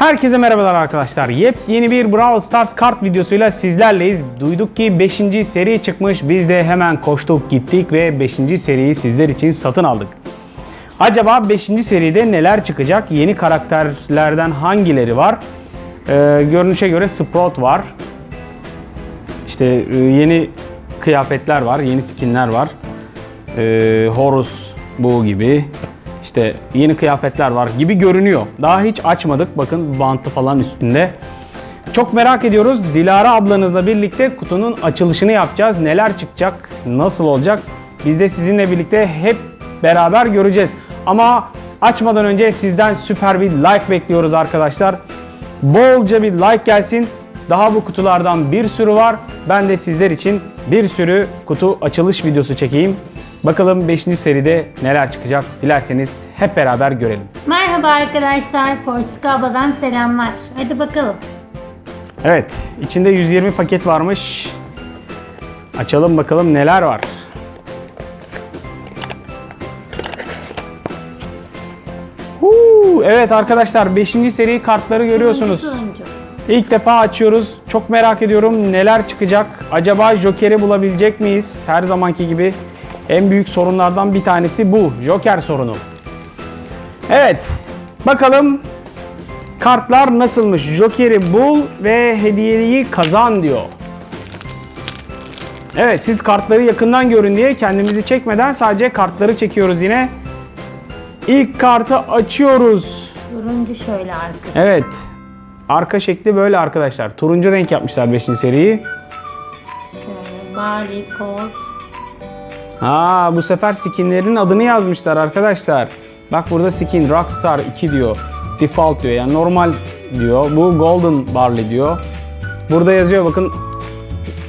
Herkese merhabalar arkadaşlar. Yepyeni bir Brawl Stars kart videosuyla sizlerleyiz. Duyduk ki 5. seri çıkmış. Biz de hemen koştuk gittik ve 5. seriyi sizler için satın aldık. Acaba 5. seride neler çıkacak? Yeni karakterlerden hangileri var? Ee, görünüşe göre Sprout var. İşte e, yeni kıyafetler var, yeni skinler var. Ee, Horus bu gibi. İşte yeni kıyafetler var gibi görünüyor. Daha hiç açmadık. Bakın bantı falan üstünde. Çok merak ediyoruz. Dilara ablanızla birlikte kutunun açılışını yapacağız. Neler çıkacak, nasıl olacak? Biz de sizinle birlikte hep beraber göreceğiz. Ama açmadan önce sizden süper bir like bekliyoruz arkadaşlar. Bolca bir like gelsin. Daha bu kutulardan bir sürü var. Ben de sizler için bir sürü kutu açılış videosu çekeyim. Bakalım 5. seride neler çıkacak dilerseniz hep beraber görelim. Merhaba arkadaşlar, Porsuk abladan selamlar. Hadi bakalım. Evet, içinde 120 paket varmış. Açalım bakalım neler var. Huu, evet arkadaşlar 5. seri kartları görüyorsunuz. Turuncu. İlk defa açıyoruz. Çok merak ediyorum neler çıkacak. Acaba Joker'i bulabilecek miyiz? Her zamanki gibi en büyük sorunlardan bir tanesi bu. Joker sorunu. Evet. Bakalım kartlar nasılmış? Joker'i bul ve hediyeyi kazan diyor. Evet siz kartları yakından görün diye kendimizi çekmeden sadece kartları çekiyoruz yine. İlk kartı açıyoruz. Turuncu şöyle arkası. Evet. Arka şekli böyle arkadaşlar. Turuncu renk yapmışlar 5. seriyi. Şöyle Barley, Colt. Ha bu sefer skinlerin adını yazmışlar arkadaşlar. Bak burada skin Rockstar 2 diyor. Default diyor yani normal diyor. Bu Golden Barley diyor. Burada yazıyor bakın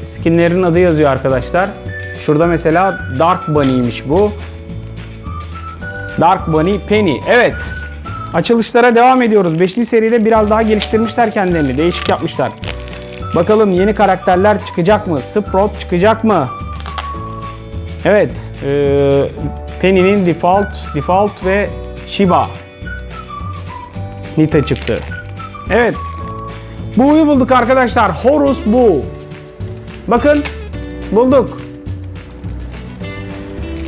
skinlerin adı yazıyor arkadaşlar. Şurada mesela Dark Bunny'ymiş bu. Dark Bunny Penny. Evet. Açılışlara devam ediyoruz. 5. seride biraz daha geliştirmişler kendilerini. Değişik yapmışlar. Bakalım yeni karakterler çıkacak mı? Sprout çıkacak mı? Evet. eee, Penny'nin default, default ve Shiba. Nita çıktı. Evet. Bu'yu bulduk arkadaşlar. Horus Bu. Bakın. Bulduk.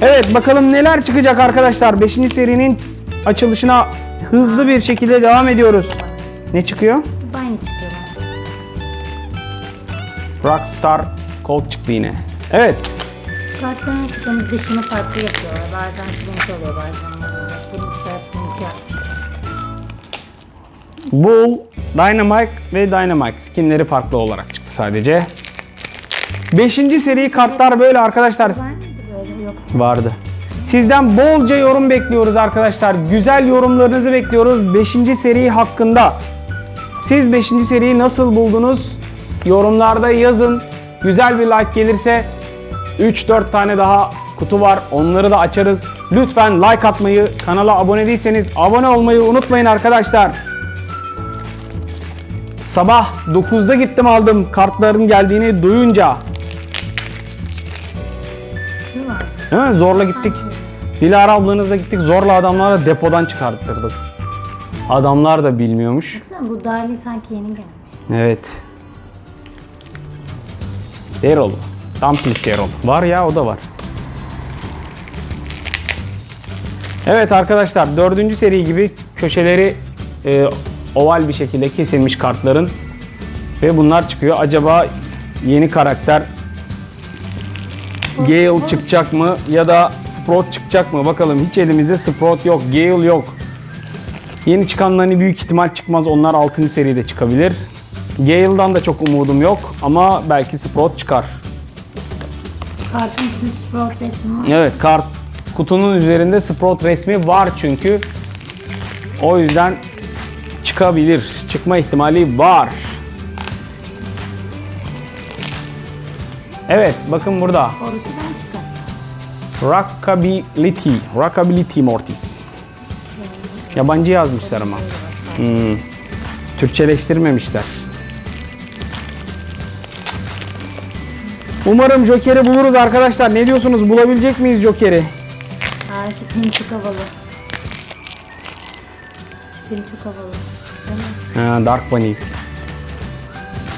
Evet bakalım neler çıkacak arkadaşlar. 5. serinin açılışına hızlı bir şekilde devam ediyoruz. Ne çıkıyor? Aynı çıkıyor. Rockstar Colt çıktı yine. Evet. Kartların kutunun dışını farklı yapıyorlar. Bazen turuncu oluyor, bazen turuncu yapmışlar. Bull, Dynamite ve Dynamite skinleri farklı olarak çıktı sadece. 5. seri kartlar böyle arkadaşlar. Vardı. Sizden bolca yorum bekliyoruz arkadaşlar. Güzel yorumlarınızı bekliyoruz 5. seri hakkında. Siz 5. seriyi nasıl buldunuz? Yorumlarda yazın. Güzel bir like gelirse 3-4 tane daha kutu var. Onları da açarız. Lütfen like atmayı, kanala abone değilseniz abone olmayı unutmayın arkadaşlar. Sabah 9'da gittim aldım kartların geldiğini duyunca. Değil mi? Zorla gittik. Dilara ablanızla gittik. Zorla adamlara depodan çıkarttırdık. Adamlar da bilmiyormuş. Baksana bu Darly sanki yeni gelmiş. Evet. Daryl. Dumpling Daryl. Var ya o da var. Evet arkadaşlar dördüncü seri gibi köşeleri e, oval bir şekilde kesilmiş kartların ve bunlar çıkıyor. Acaba yeni karakter Gale çıkacak mı ya da Sprout çıkacak mı? Bakalım hiç elimizde Sprout yok, Gale yok. Yeni çıkanların büyük ihtimal çıkmaz. Onlar 6. seride çıkabilir. Gale'dan da çok umudum yok ama belki Sprout çıkar. Kartın Sprout resmi var. Evet kart kutunun üzerinde Sprout resmi var çünkü. O yüzden çıkabilir. Çıkma ihtimali var. Evet bakın burada. Ben çıkar. Rockability. Rockability Mortis. Yabancı yazmışlar ama. Hmm. Türkçeleştirmemişler. Umarım Joker'i buluruz arkadaşlar. Ne diyorsunuz? Bulabilecek miyiz Joker'i? Aa şu pin çok havalı. Şu pin çok havalı. Ha, Dark Bunny.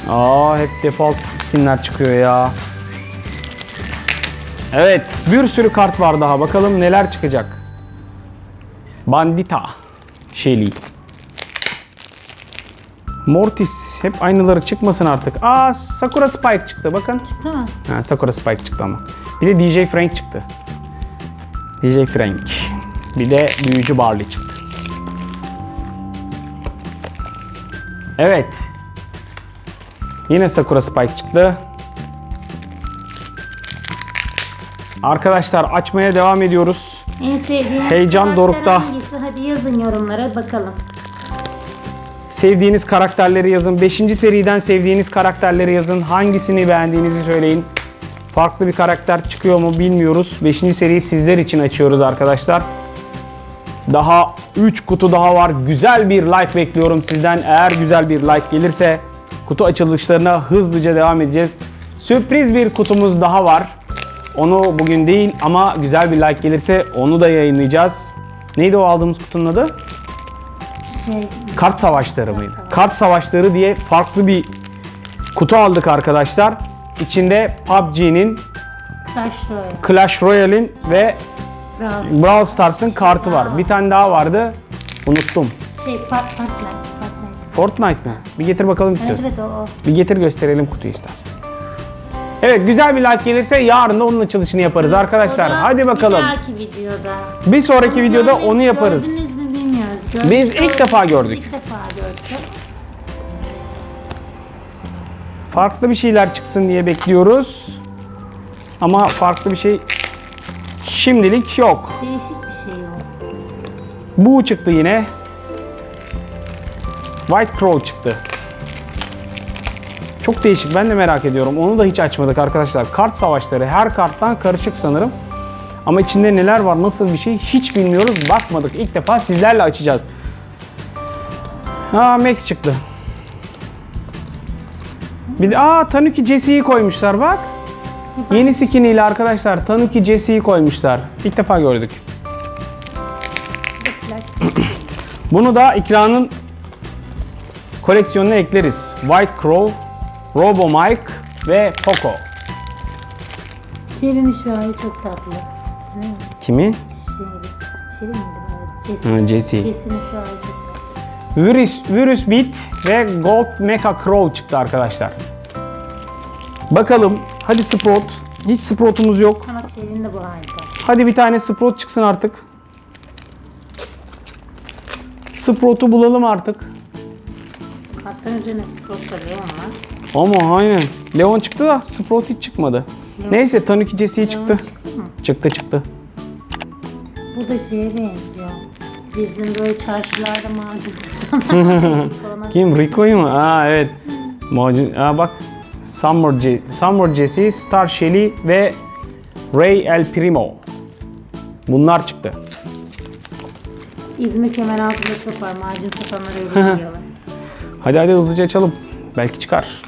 Aa hep default skinler çıkıyor ya. Evet, bir sürü kart var daha. Bakalım neler çıkacak. Bandita. Shelly. Mortis. Hep aynıları çıkmasın artık. Aa Sakura Spike çıktı bakın. Mi? Ha, Sakura Spike çıktı ama. Bir de DJ Frank çıktı. DJ Frank. Bir de Büyücü Barley çıktı. Evet. Yine Sakura Spike çıktı. Arkadaşlar açmaya devam ediyoruz. En sevdiğiniz Heyecan dorukta. Hangisi? Hadi yazın yorumlara bakalım. Sevdiğiniz karakterleri yazın. 5. seriden sevdiğiniz karakterleri yazın. Hangisini beğendiğinizi söyleyin. Farklı bir karakter çıkıyor mu bilmiyoruz. 5. seriyi sizler için açıyoruz arkadaşlar. Daha 3 kutu daha var. Güzel bir like bekliyorum sizden. Eğer güzel bir like gelirse kutu açılışlarına hızlıca devam edeceğiz. Sürpriz bir kutumuz daha var. Onu bugün değil ama güzel bir like gelirse onu da yayınlayacağız. Neydi o aldığımız kutunun adı? Şey, Kart savaşları mıydı? Kart savaşları diye farklı bir kutu aldık arkadaşlar. İçinde PUBG'nin, Clash Royale. Clash Royale'in ve Brawl. Brawl Stars'ın kartı var. Bir tane daha vardı. Unuttum. Şey, Fortnite. Fortnite. Fortnite mi? Bir getir bakalım Evet, istiyorsan. evet o, o. Bir getir gösterelim kutuyu istersen. Evet güzel bir like gelirse yarın da onun açılışını yaparız arkadaşlar. Hadi bakalım. Bir dahaki videoda. Bir sonraki videoda onu yaparız. Gördünüz bilmiyoruz. Biz Gördük, ilk defa gördük. İlk defa gördük. Farklı bir şeyler çıksın diye bekliyoruz. Ama farklı bir şey şimdilik yok. Değişik bir şey o. Bu çıktı yine. White Crow çıktı. Çok değişik. Ben de merak ediyorum. Onu da hiç açmadık arkadaşlar. Kart savaşları. Her karttan karışık sanırım. Ama içinde neler var, nasıl bir şey hiç bilmiyoruz. Bakmadık. İlk defa sizlerle açacağız. Ha Max çıktı. Bir de aa Tanuki Jesse'yi koymuşlar bak. Yeni skin ile arkadaşlar Tanuki Jesse'yi koymuşlar. İlk defa gördük. Bunu da ikranın koleksiyonuna ekleriz. White Crow, Robo Mike ve Poco. Şirin şu an çok tatlı. Değil mi? Kimi? Şirin. Şirin miydi? Jesse. Ha, Jesse. Jesse'nin şu an Beat ve Gold Mecha Crow çıktı arkadaşlar. Bakalım. Hadi Sprout. Hiç Sprout'umuz yok. Şirin de bu harika. Hadi bir tane Sprout çıksın artık. Sprout'u bulalım artık. Kartların üzerine skor kalıyor ama. Ama aynen. Leon çıktı da Sprout hiç çıkmadı. Neyse Tanuki Jesse'yi çıktı. Çıktı mı? Çıktı çıktı. Bu da şeye benziyor. Bizim böyle çarşılarda macun Kim? Rico'yu mu? Aa evet. Macun. Aa bak. Summer, Je- Summer Jesse, Star Shelly ve Ray El Primo. Bunlar çıktı. İzmir Kemeraltı'nda çok var. Macun satanlar öyle diyorlar. Hadi hadi hızlıca açalım. Belki çıkar.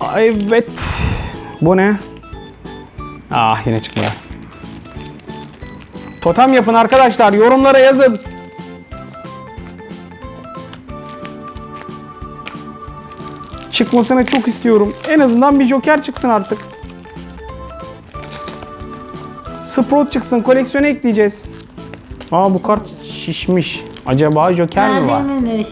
Aa, Evet. Bu ne? Ah yine çıkmadı. Totem yapın arkadaşlar. Yorumlara yazın. Çıkmasını çok istiyorum. En azından bir Joker çıksın artık. Sprout çıksın. Koleksiyona ekleyeceğiz. Aa bu kart şişmiş. Acaba Joker mi var?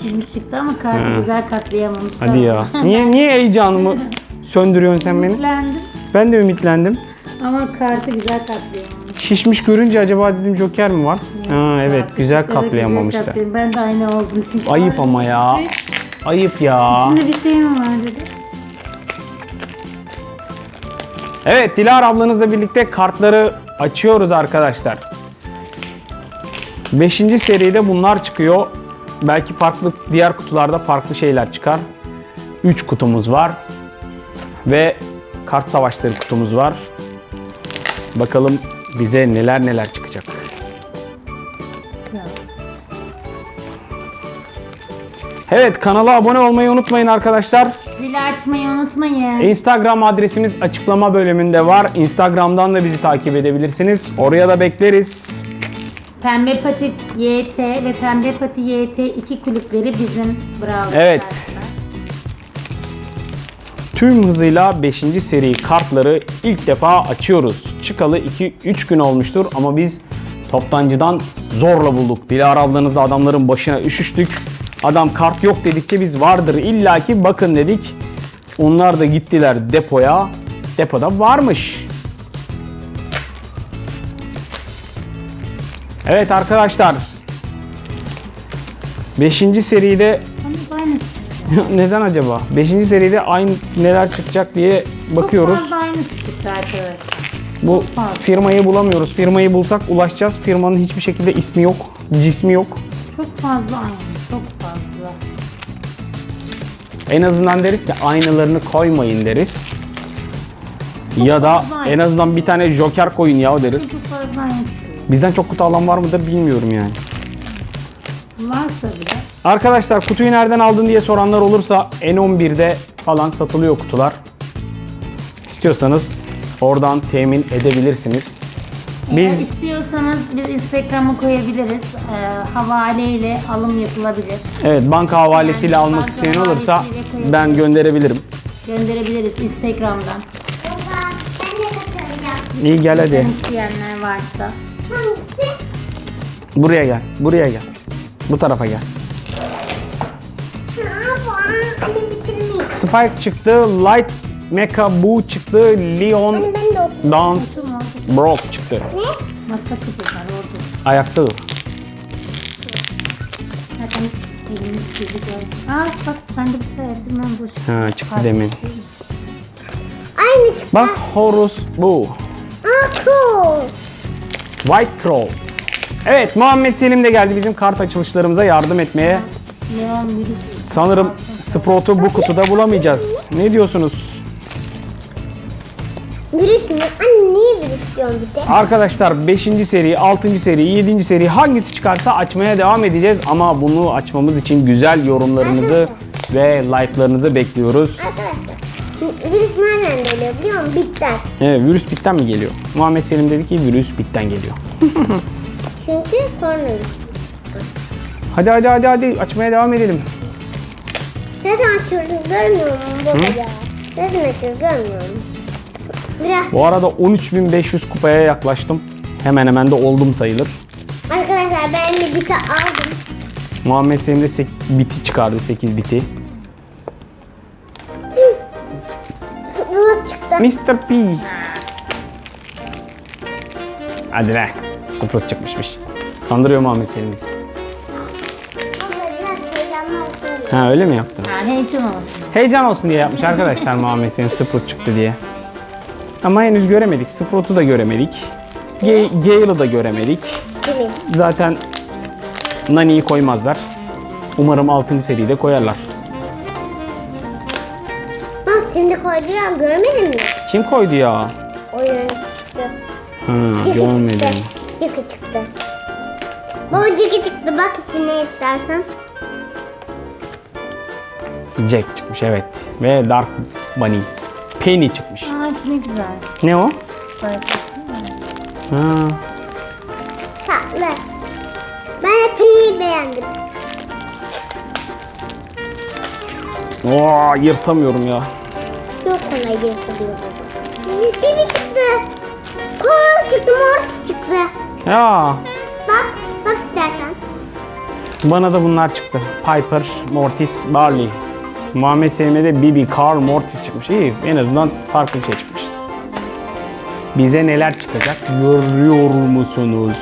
Şişmiş çıktı ama kartı güzel katlayamamışlar. Hadi ya. Niye niye heyecanımı söndürüyorsun sen beni? Ümitlendim Ben de ümitlendim. Ama kartı güzel katlayamamış. Şişmiş görünce acaba dedim Joker mi var? Ha evet Kartı güzel çok da güzel. Ben de aynı oldum çünkü. Ayıp ama ya. Ayıp ya. Şimdi bir şey mi var dedi. Evet Dilara ablanızla birlikte kartları açıyoruz arkadaşlar. 5. seride bunlar çıkıyor. Belki farklı diğer kutularda farklı şeyler çıkar. 3 kutumuz var. Ve kart savaşları kutumuz var. Bakalım bize neler neler çıkacak. Evet kanala abone olmayı unutmayın arkadaşlar. Zili açmayı unutmayın. Instagram adresimiz açıklama bölümünde var. Instagram'dan da bizi takip edebilirsiniz. Oraya da bekleriz. Pembe Pati YT ve Pembe Pati YT iki kulüpleri bizim Brawl Evet. Stars'ta. Tüm hızıyla 5. seri kartları ilk defa açıyoruz. Çıkalı 2-3 gün olmuştur ama biz toptancıdan zorla bulduk. Dilara ablanızla adamların başına üşüştük. Adam kart yok dedikçe biz vardır illaki bakın dedik. Onlar da gittiler depoya. Depoda varmış. Evet arkadaşlar. 5. seride aynı. neden acaba? 5. seride aynı neler çıkacak diye bakıyoruz. Çok fazla aynısı çıktı arkadaşlar. Bu firmayı bulamıyoruz. Firmayı bulsak ulaşacağız. Firmanın hiçbir şekilde ismi yok, cismi yok. Çok fazla aynı. Çok fazla. En azından deriz ki aynalarını koymayın deriz. Ya da en azından bir tane joker koyun ya deriz. Çok fazla. Bizden çok kutu alan var mıdır bilmiyorum yani. Varsa bile. Arkadaşlar kutuyu nereden aldın diye soranlar olursa N11'de falan satılıyor kutular. İstiyorsanız oradan temin edebilirsiniz. Eğer Biz istiyorsanız biz Instagram'a koyabiliriz. Ee, havaleyle alım yapılabilir. evet banka havalesiyle Yani almak banka isteyen olursa havalesiyle koyabiliriz. ben gönderebilirim. Gönderebiliriz Instagram'dan. Baba ben de katılacağım. İyi gel hadi. İsteyenler varsa. Hangisi? Buraya gel. Buraya gel. Bu tarafa gel. Ha bu an. Hadi bitirmeyin. Spike çıktı. Light Mecha Boo çıktı. Leon ben de okudum. Dance Brock çıktı. Ne? Masa kızı var orada. Ayakta dur. Zaten. Aa bak ben de bir boş. Ha, çıktı demin. Aynı çıktı. Bak Horus Boo. Aa cool. White Crow. Evet Muhammed Selim de geldi bizim kart açılışlarımıza yardım etmeye. Leon virüs. Sanırım Sprout'u bu kutuda bulamayacağız. Ne diyorsunuz? Virüs mü? Anne niye virüs diyorsun bir de? Arkadaşlar 5. seri, 6. seri, 7. seri hangisi çıkarsa açmaya devam edeceğiz. Ama bunu açmamız için güzel yorumlarınızı ve like'larınızı bekliyoruz. Arkadaşlar. Şimdi virüs nereden geliyor biliyor musun? Bitten. Evet, virüs bitten mi geliyor? Muhammed Selim dedi ki virüs bitten geliyor. Çünkü koronavirüs. Hadi hadi hadi hadi açmaya devam edelim. Neden açıyoruz görmüyor musun baba ya? Neden açıyoruz görmüyor musun? Bu arada 13.500 kupaya yaklaştım. Hemen hemen de oldum sayılır. arkadaşlar ben de biti aldım. Muhammed Selim de biti çıkardı 8 biti. Bulut çıktı. Mr. P. Hadi be. Sprut çıkmışmış. Kandırıyor Muhammed Selim bizi. Ha öyle mi yaptın? Ha heyecan olsun. Heyecan olsun diye yapmış arkadaşlar Muhammed Selim Sprut çıktı diye. Ama henüz göremedik. Sprut'u da göremedik. Ga- Gale'ı da göremedik. Zaten Nani'yi koymazlar. Umarım 6. seride koyarlar. Bak şimdi koydu ya görmedin mi? Kim koydu ya? Oyun çıktı. Ciki görmedim. Ciki çıktı. Baba ciki çıktı bak içine istersen. Jack çıkmış evet. Ve Dark Bunny. Penny çıkmış. Aa ne güzel. Ne o? Böyle. Ha, Tatlı. Ben de peyniri beğendim. Oo, yırtamıyorum ya. Yok sana yırtılıyor. Bibi çıktı. Kol çıktı, mortis çıktı. Ya Bak, bak istersen. bana da bunlar çıktı. Piper, Mortis, Barley. Muhammed Selim'e de Bibi, Carl, Mortis çıkmış. İyi en azından farklı bir şey çıkmış. Bize neler çıkacak görüyor musunuz?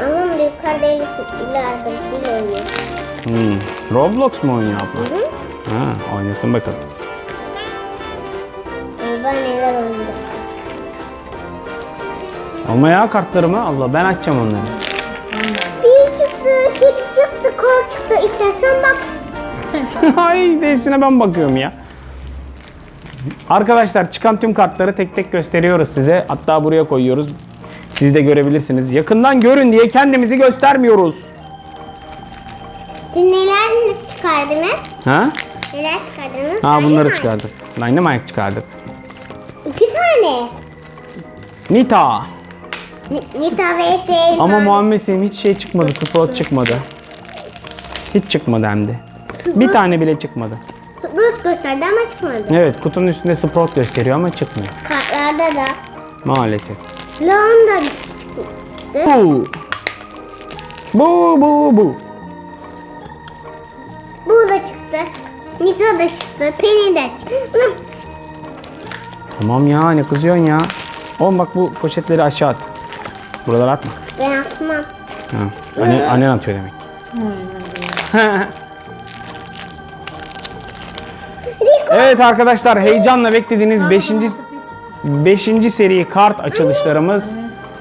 Anam da yukarıda Elif arkadaşıyla oynuyor. Hmm. Roblox mu oynuyor abla? Hı hı. Ha, oynasın bakalım. Baba neler oynuyor. Alma ya kartlarımı. Allah ben açacağım onları. Çıktı. İstersen bak. Ay hepsine ben bakıyorum ya. Arkadaşlar çıkan tüm kartları tek tek gösteriyoruz size. Hatta buraya koyuyoruz. Siz de görebilirsiniz. Yakından görün diye kendimizi göstermiyoruz. Siz neler çıkardınız? Ha? Neler çıkardınız? Ha bunları çıkardık. Dynamite çıkardık. İki tane. Nita. Ni- Nita ve Seyhan. Ama Muhammed Selim hiç şey çıkmadı. Sprout çıkmadı. Hiç çıkmadı hem de. Bir tane bile çıkmadı. Sprut gösterdi ama çıkmadı. Evet kutunun üstünde Sprout gösteriyor ama çıkmıyor. Kartlarda da. Maalesef. Leon da Bu. Bu bu bu. Bu da çıktı. Nita da çıktı. Penny de çıktı. Tamam ya ne kızıyorsun ya. Oğlum bak bu poşetleri aşağı at. Buralara atma. Ben atmam. Ha. Annen, annen atıyor demek. Rico. Evet arkadaşlar heyecanla beklediğiniz 5. 5. seri kart açılışlarımız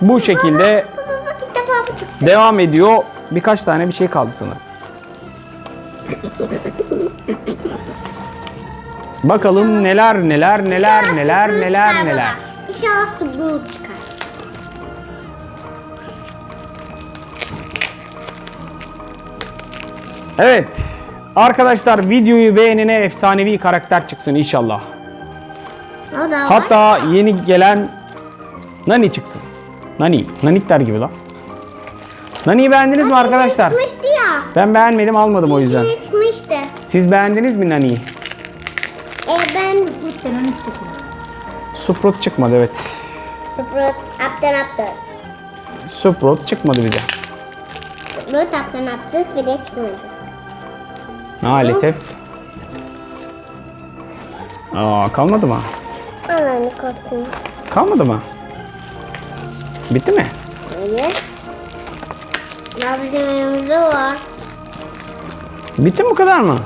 bu şekilde bu devam ediyor. Birkaç tane bir şey kaldı sanırım. Bakalım neler neler neler neler neler neler. İnşallah Sprut Evet. Arkadaşlar videoyu beğenene efsanevi karakter çıksın inşallah. O da var. Hatta yeni gelen Nani çıksın. Nani. Nanikler gibi lan. Nani'yi beğendiniz mi arkadaşlar? Çıkmıştı ya. Ben beğenmedim almadım o yüzden. İçine çıkmıştı. Siz beğendiniz mi Nani'yi? E ben üç çıkıyor. Sprout çıkmadı evet. Sprut aptan aptı. Sprout çıkmadı bize. Sprut aptan aptı bile çıkmadı. Maalesef. Aa kalmadı mı? Ananı korktum. Kalmadı mı? Bitti mi? Hayır. Nabzımızda var. Bitti mi bu kadar mı?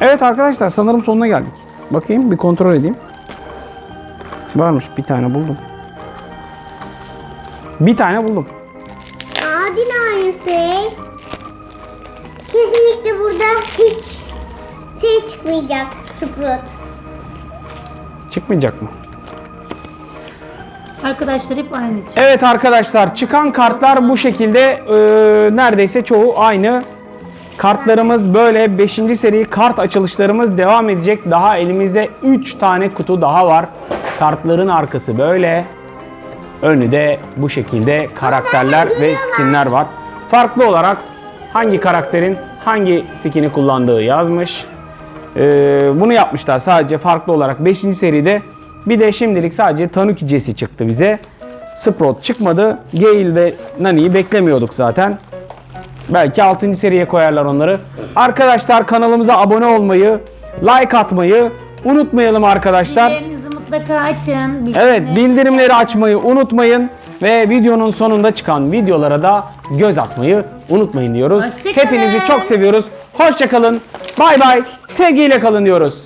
Evet arkadaşlar sanırım sonuna geldik. Bakayım bir kontrol edeyim. Varmış bir tane buldum. Bir tane buldum. Adil aynısı. Kesinlikle burada hiç çıkmayacak. Sprut. Çıkmayacak mı? Arkadaşlar hep aynı çıkıyor. Evet arkadaşlar çıkan kartlar bu şekilde e, neredeyse çoğu aynı. Kartlarımız böyle 5. seri kart açılışlarımız devam edecek. Daha elimizde 3 tane kutu daha var. Kartların arkası böyle. Önü de bu şekilde karakterler ve skinler var. Farklı olarak hangi karakterin hangi skin'i kullandığı yazmış. Ee, bunu yapmışlar sadece farklı olarak 5. seride. Bir de şimdilik sadece Tanuki Jesse çıktı bize. Sprout çıkmadı. Gale ve Nani'yi beklemiyorduk zaten. Belki 6. seriye koyarlar onları. Arkadaşlar kanalımıza abone olmayı, like atmayı unutmayalım arkadaşlar. Bildirimlerinizi mutlaka açın. Evet Bildirimleri- açmayı unutmayın. Ve videonun sonunda çıkan videolara da göz atmayı unutmayın diyoruz. Hoşça kalın. Hepinizi çok seviyoruz. Hoşçakalın. Bay bay. Sevgiyle kalın diyoruz.